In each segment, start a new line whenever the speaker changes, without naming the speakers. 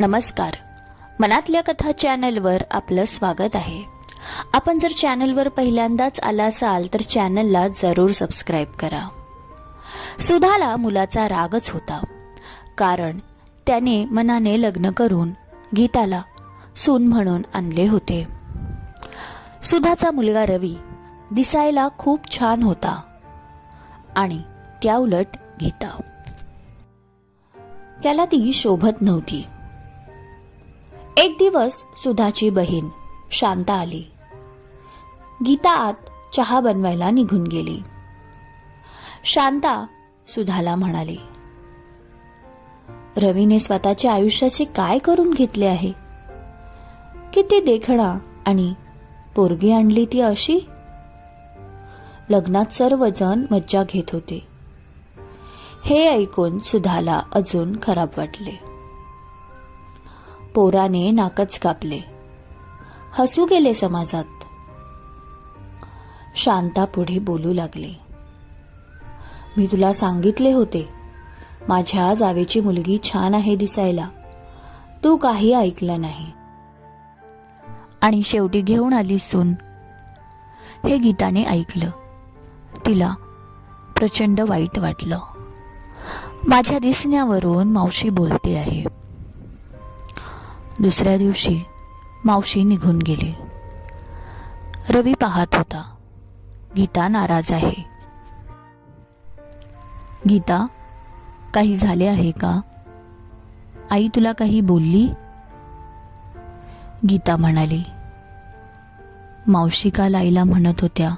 नमस्कार. मनातल्या कथा चॅनलवर आपलं स्वागत आहे. आपण जर चॅनलवर पहिल्यांदाच आला असाल तर चॅनलला जरूर सबस्क्राईब करा. सुधाला मुलाचा रागच होता. कारण त्याने मनाने लग्न करून गीताला सून म्हणून आणले होते. सुधाचा मुलगा रवी दिसायला खूप छान होता आणि त्याउलट गीता. त्याला ती शोभत नव्हती. एक दिवस सुधाची बहीण शांता आली. गीता आत चहा बनवायला निघून गेली. शांता सुधाला म्हणाली रवीने स्वतःच्या आयुष्याचे काय करून घेतले आहे? किती देखणा आणि पोरगी आणली ती अशी? लग्नात सर्वजण मज्जा घेत होते. हे ऐकून सुधाला अजून खराब वाटले. पोराने नाकच कापले. हसू गेले समाजात. शांता पुढे बोलू लागले. मी तुला सांगितले होते माझ्या जावेची मुलगी छान आहे दिसायला. तू काही ऐकलं नाही. आणि शेवटी घेऊन आली सून. हे गीताने ऐकलं. तिला प्रचंड वाईट वाटलं. माझ्या दिसण्यावरून मावशी बोलते आहे. दुसऱ्या दिवशी मावशी निघून गेली. रवी पाहत होता गीता नाराज आहे. गीता काही झाले आहे का? आई तुला काही बोलली? गीता म्हणाली मावशी काल आईला म्हणत होत्या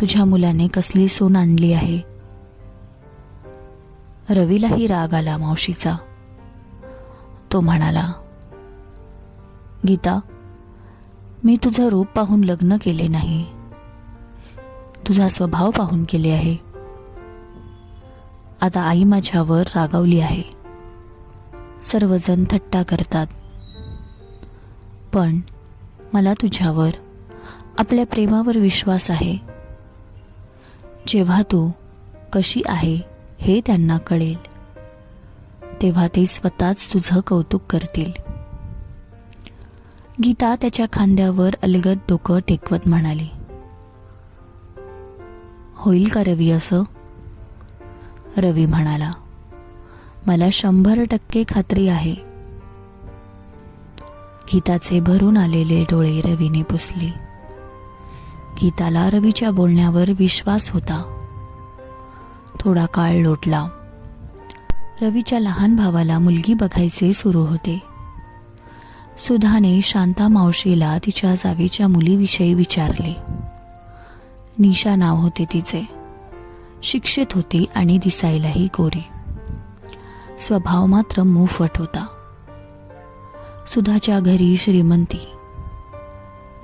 तुझ्या मुलाने कसली सून आणली आहे? रवीलाही राग आला मावशीचा. तो म्हणाला गीता मी तुझं रूप पाहून लग्न केले नाही. तुझा स्वभाव पाहून केले आहे. आता आई माझ्यावर रागावली आहे. सर्वजण थट्टा करतात. पण मला तुझ्यावर आपल्या प्रेमावर विश्वास आहे. जेव्हा तू कशी आहे हे त्यांना कळेल. तेव्हा ते स्वतःच तुझं कौतुक करतील. गीता त्याच्या खांद्यावर अलगद डोकं टेकवत म्हणाली होईल का रवी असं? रवी म्हणाला मला शंभर टक्के खात्री आहे. गीताचे भरून आलेले डोळे रवीने पुसली. गीताला रवीच्या बोलण्यावर विश्वास होता. थोडा काळ लोटला. रवीच्या लहान भावाला मुलगी बघायचे सुरू होते. सुधाने शांता मावशीला तिच्या जावेच्या मुलीविषयी विचारले. निशा नाव होते तिचे. शिक्षित होती आणि दिसायलाही गोरी. स्वभाव मात्र मुफट होता. सुधाच्या घरी श्रीमंती.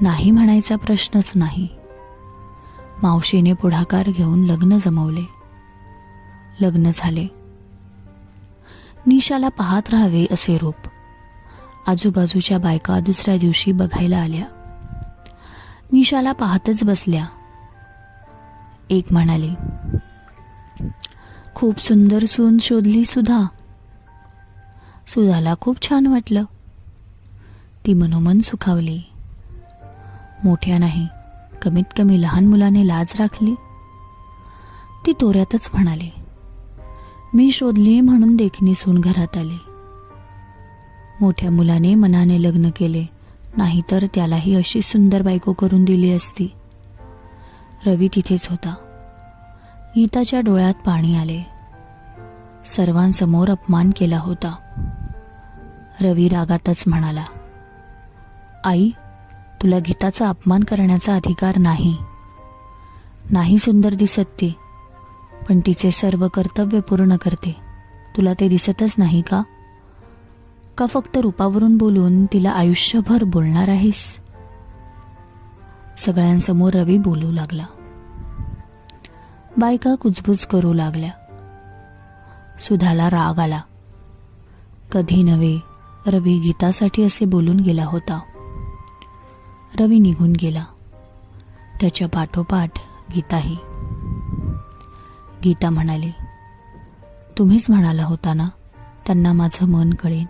नाही म्हणायचा प्रश्नच नाही. मावशीने पुढाकार घेऊन लग्न जमवले. लग्न झाले. निशाला पाहत राहावे असे रूप. आजूबाजूच्या बायका दुसऱ्या दिवशी बघायला आल्या. निशाला पाहतच बसल्या. एक म्हणाली खूप सुंदर सून शोधली सुधा. सुधाला खूप छान वाटलं. ती मनोमन सुखावली. मोठ्या नाही कमीत कमी लहान मुलाने लाज राखली. ती तोऱ्यातच म्हणाली मी शोधली म्हणून देखणी सून घरात आली. मोठ्या मुलाने मनाने लग्न केले. नाहीतर त्यालाही अशी सुंदर बायको करून दिली असती. रवी तिथेच होता. गीताच्या डोळ्यात पाणी आले. सर्वांसमोर अपमान केला होता. रवी रागातच म्हणाला आई तुला गीताचा अपमान करण्याचा अधिकार नाही. नाही सुंदर दिसत ती पण तिचे सर्व कर्तव्य पूर्ण करते. तुला ते दिसतच नाही का? का फक्त रूपावरून बोलून तिला आयुष्यभर बोलणार आहेस? सगळ्यांसमोर रवी बोलू लागला. बायका कुजबुज करू लागल्या. सुधाला राग आला. कधी नव्हे रवी गीतासाठी असे बोलून गेला होता. रवी निघून गेला. त्याच्या पाठोपाठ गीताही. गीता म्हणाली तुम्हीच म्हणाला होता ना त्यांना माझं मन कळेन.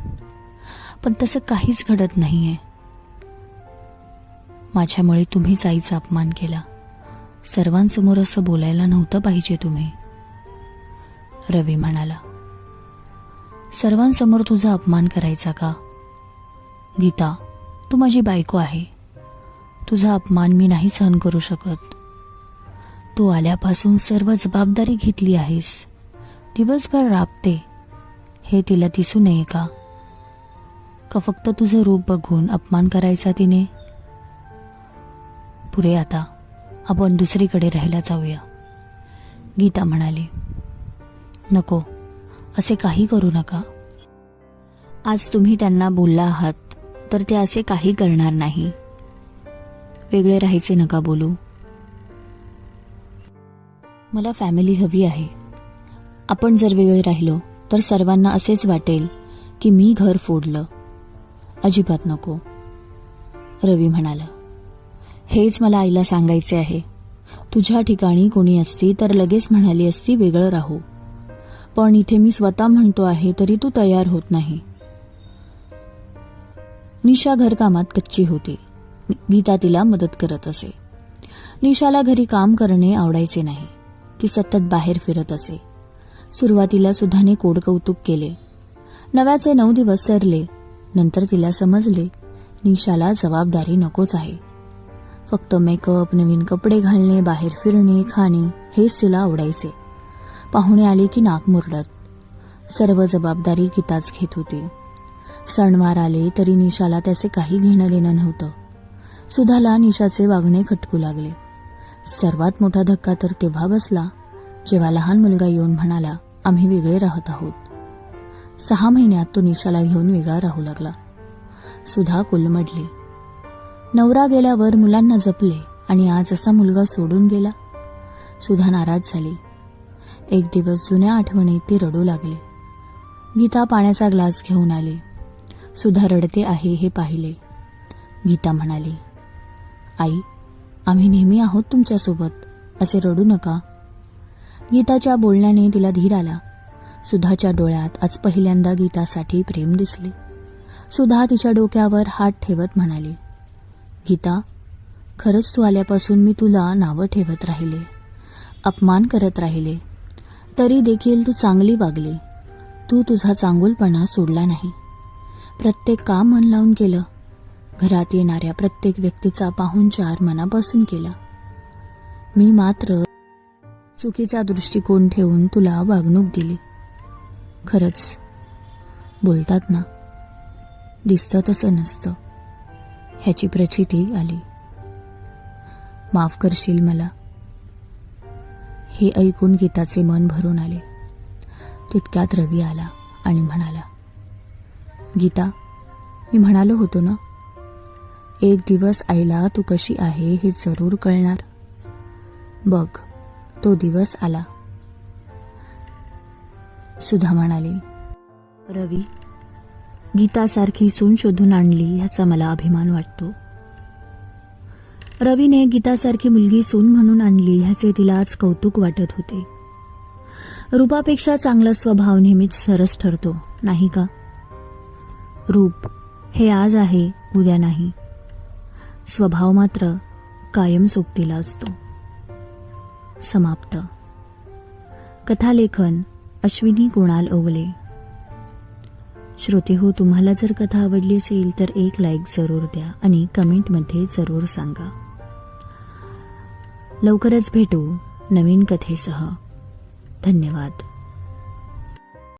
पण तसं काहीच घडत नाहीये. माझ्यामुळे तुम्हीच आईचा अपमान केला. सर्वांसमोर असं बोलायला नव्हतं पाहिजे तुम्ही. रवी म्हणाला सर्वांसमोर तुझा अपमान करायचा का? गीता तू माझी बायको आहे. तुझा अपमान मी नाही सहन करू शकत. तू आल्यापासून सर्व जबाबदारी घेतली आहेस. दिवसभर राबते. हे तिला दिसू नये का? का फक्त तुझं रूप बघून अपमान करायचा तिने? पुरे आता आपण दुसरीकडे राहायला जाऊया. गीता म्हणाली नको असे काही करू नका. आज तुम्ही त्यांना बोलला आहात तर ते असे काही करणार नाही. वेगळे राहायचे नका बोलू. मला फॅमिली हवी आहे. आपण जर वेगळे राहिलो तर सर्वांना असेच वाटेल की मी घर फोडलं. अजिबात नको. रवी म्हणाला हेच मला आईला सांगायचे आहे. तुझ्या ठिकाणी कोणी असती तर लगेच म्हणाली असती वेगळं राहू. पण इथे मी स्वतः म्हणतो आहे तरी तू तयार होत नाही. निशा घरकामात कच्ची होती. गीता तिला मदत करत असे. निशाला घरी काम करणे आवडायचे नाही. ती सतत बाहेर फिरत असे. सुरुवातीला सुधाने कोड कौतुक केले. नव्याचे नऊ दिवस सरले. नंतर तिला समजले निशाला जबाबदारी नकोच आहे. फक्त मेकअप नवीन कपडे घालणे बाहेर फिरणे खाणे हेच तिला आवडायचे. पाहुणे आले की नाक मुरडत. सर्व जबाबदारी गीताच घेत होती. सणवार आले तरी निशाला त्याचे काही घेणं देणं नव्हतं. सुधाला निशाचे वागणे खटकू लागले. सर्वात मोठा धक्का तर तेव्हा बसला जेव्हा लहान मुलगा येऊन म्हणाला आम्ही वेगळे राहत आहोत. सहा महिन्यात तो निशाला घेऊन वेगळा राहू लागला. सुधा कोलमडली. नवरा गेल्यावर मुलांना जपले आणि आज असा मुलगा सोडून गेला. सुधा नाराज झाली. एक दिवस जुन्या आठवणीत ती रडू लागली. गीता पाण्याचा ग्लास घेऊन आली. सुधा रडते आहे हे पाहिले. गीता म्हणाली आई आम्ही नेहमी आहोत तुमच्यासोबत. असे रडू नका. गीताच्या बोलण्याने तिला धीर आला. सुधाच्या डोळ्यात आज पहिल्यांदा गीतासाठी प्रेम दिसले. सुधा तिच्या डोक्यावर हात ठेवत म्हणाली गीता खरंच तू आल्यापासून मी तुला नावं ठेवत राहिले अपमान करत राहिले. तरी देखील तू चांगली वागली. तू तुझा चांगुलपणा सोडला नाही. प्रत्येक काम मन लावून केलं. घरात येणाऱ्या प्रत्येक व्यक्तीचा पाहुणचार मनापासून केला. मी मात्र चुकीचा दृष्टिकोन ठेवून तुला वागणूक दिली. खरंच. बोलतात ना. दिसतं तसं नसतं. ह्याची प्रचिती आली. माफ करशील मला. हे ऐकून गीताचे मन भरून आले. तितक्यात रवी आला आणि म्हणाला गीता मी म्हणालो होतो ना एक दिवस आईला तू कशी आहे हे जरूर कळणार. बघ तो दिवस आला. सुधा म्हणाली रवी गीतासारखी सून शोधून आणली ह्याचा मला अभिमान वाटतो. रवीने गीतासारखी मुलगी सून म्हणून आणली ह्याचे तिला आज कौतुक वाटत होते. रूपापेक्षा चांगला स्वभाव नेहमीच सरस ठरतो नाही का? रूप हे आज आहे उद्या नाही. स्वभाव मात्र कायम सोबतीला असतो. समाप्त. कथालेखन अश्विनी कुणाल ओगले श्रोते हो तुम्हाला जर कथा आवडली असेल तर एक लाईक जरूर द्या आणि कमेंटमध्ये जरूर सांगा. लवकरच भेटू नवीन कथेसह. धन्यवाद.